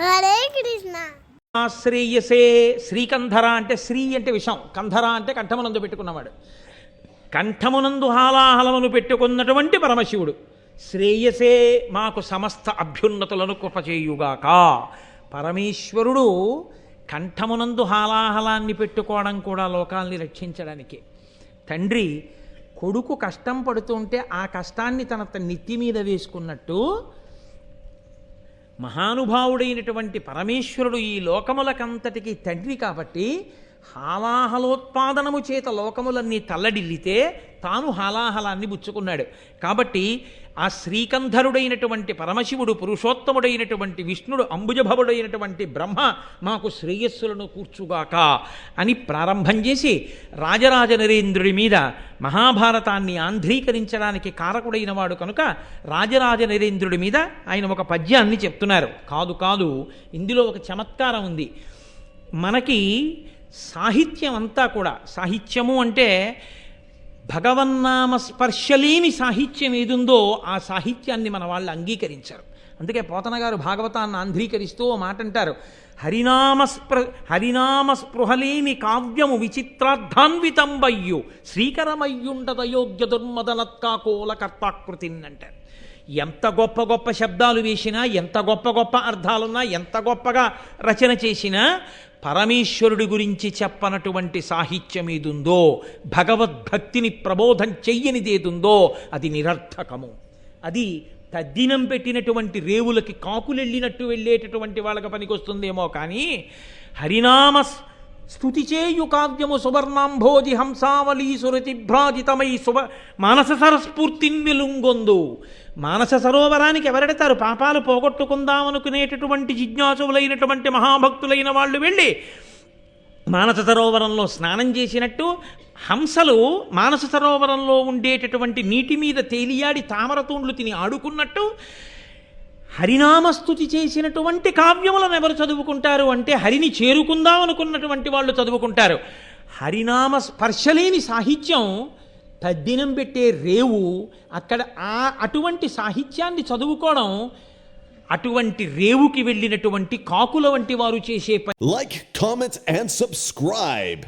హరే కృష్ణ. శ్రేయసే శ్రీకంధర అంటే శ్రీ అంటే విషం. కంధర అంటే కంఠమునందు పెట్టుకున్నవాడు. కంఠమునందు హాలాహలమును పెట్టుకున్నటువంటి పరమశివుడు. శ్రేయసే మాకు సమస్త అభ్యున్నతులను కృపచేయుగాక. పరమేశ్వరుడు కంఠమునందు హాలాహలాన్ని పెట్టుకోవడం కూడా లోకాల్ని రక్షించడానికి. తండ్రి కొడుకు కష్టం పడుతుంటే ఆ కష్టాన్ని తన తన నెత్తి మీద వేసుకున్నట్టు మహానుభావుడైనటువంటి పరమేశ్వరుడు ఈ లోకములకంతటికి తండ్రి కాబట్టి హాలాహలోత్పాదనము చేత లోకములన్నీ తల్లడిల్లితే తాను హాలాహలాన్ని బుచ్చుకున్నాడు. కాబట్టి ఆ శ్రీకంధరుడైనటువంటి పరమశివుడు పురుషోత్తముడైనటువంటి విష్ణుడు అంబుజభవుడైనటువంటి బ్రహ్మ మాకు శ్రేయస్సులను కూర్చుగాక అని ప్రారంభం చేసి రాజరాజ నరేంద్రుడి మీద మహాభారతాన్ని ఆంధ్రీకరించడానికి కారకుడైన వాడు కనుక రాజరాజ నరేంద్రుడి మీద ఆయన ఒక పద్యాన్ని చెప్తున్నారు. కాదు కాదు ఇందులో ఒక చమత్కారం ఉంది. మనకి సాహిత్యం అంతా కూడా సాహిత్యము అంటే భగవన్నామ స్పర్శలేని సాహిత్యం ఏదుందో ఆ సాహిత్యాన్ని మన వాళ్ళు అంగీకరించారు. అందుకే పోతన గారు భాగవతాన్ని ఆంధ్రీకరిస్తూ మాట అంటారు హరినామ స్పృ హరినామ స్పృహలేని కావ్యము విచిత్రార్థాన్వితంబయ్యు శ్రీకరమయ్యుండదయోగ్య దుర్మదనత్కాకోల కర్తాకృతిన్ అంటారు ఎంత గొప్ప గొప్ప శబ్దాలు వేసినా ఎంత గొప్ప గొప్ప అర్థాలున్నా ఎంత గొప్పగా రచన చేసినా పరమేశ్వరుడి గురించి చెప్పనటువంటి సాహిత్యం ఏదుందో భగవద్భక్తిని ప్రబోధం చెయ్యనిదేదుందో అది నిరర్థకము. అది తద్దినం పెట్టినటువంటి రేవులకి కాకులెళ్ళినట్టు వెళ్ళేటటువంటి వాళ్ళకి పనికొస్తుందేమో కానీ హరినామ స్తుతి చేయు కావ్యము సువర్ణాంభోజి హంసావళీ సురతిభ్రాజితమై సువ మానస సరస్ఫూర్తిన్విలుంగొందు మానస సరోవరానికి ఎవరెడతారు? పాపాలు పోగొట్టుకుందామనుకునేటటువంటి జిజ్ఞాసులైనటువంటి మహాభక్తులైన వాళ్ళు వెళ్ళి మానస సరోవరంలో స్నానం చేసినట్టు హంసలు మానస సరోవరంలో ఉండేటటువంటి నీటి మీద తేలియాడి తామర తూండ్లు తిని ఆడుకున్నట్టు హరినామస్తుతి చేసినటువంటి కావ్యములను ఎవరు చదువుకుంటారు అంటే హరిని చేరుకుందాం అనుకున్నటువంటి వాళ్ళు చదువుకుంటారు హరినామ స్పర్శలేని సాహిత్యం తద్దినం పెట్టే రేవు అక్కడ ఆ అటువంటి సాహిత్యాన్ని చదువుకోవడం అటువంటి రేవుకి వెళ్ళినటువంటి కాకుల వంటి వారు చేసే పని Like, అండ్ సబ్స్క్రైబ్.